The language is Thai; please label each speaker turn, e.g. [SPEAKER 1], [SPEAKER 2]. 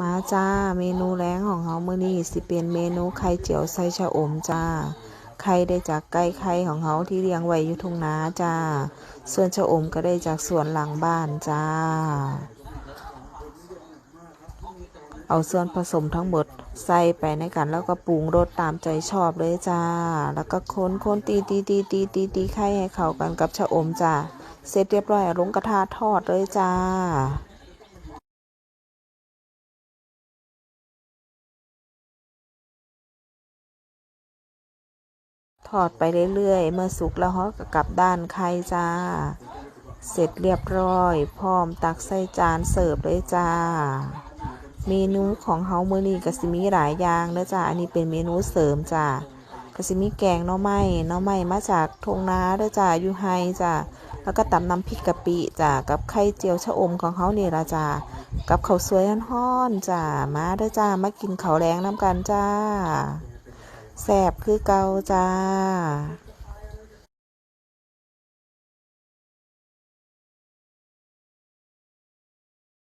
[SPEAKER 1] มาจ้า เมนูแรงของเฮามื้อนี้สิเป็นเมนูไข่เจียวใส่ชะอมจ้า ไข่ได้จากไก่ไข่ของเฮาที่เลี้ยงไว้อยู่ทุ่งนาจ้า ส่วนชะอมก็ได้จากสวนหลังบ้านจ้า เอาส่วนผสมทั้งหมดใส่ไปในกันแล้วก็ปรุงรสตามใจชอบเลยจ้า แล้วก็คนคนตีตีตีตีตีตีไข่ให้เข้ากันกับชะอมจ้า เสร็จเรียบร้อยลงกระทะทอดเลยจ้า ทอดไปเรื่อยๆ เมื่อสุกแล้วเราก็กลับด้านไข่จ้า เสร็จเรียบร้อย พร้อมตักใส่จานเสิร์ฟเลยจ้า เมนูของเฮาเมื้อนี้ก็สิมีหลายอย่างเด้อจ้าอันนี้เป็นเมนูเสริมจ้าก็สิมีแกงน่อไม้น่อไม้มาจากทงนาเด้อจ้าอยู่ไฮจ้าแล้วก็ตำน้ำพริกกะปิจ้ากับไข่เจียวชะอมของเฮานี่ละจ้ากับข้าวสวยฮ้อนๆจ้ามาเด้อจ้ามากินข้าวแรงน้ำกันจ้า แสบคือเก่าจ้า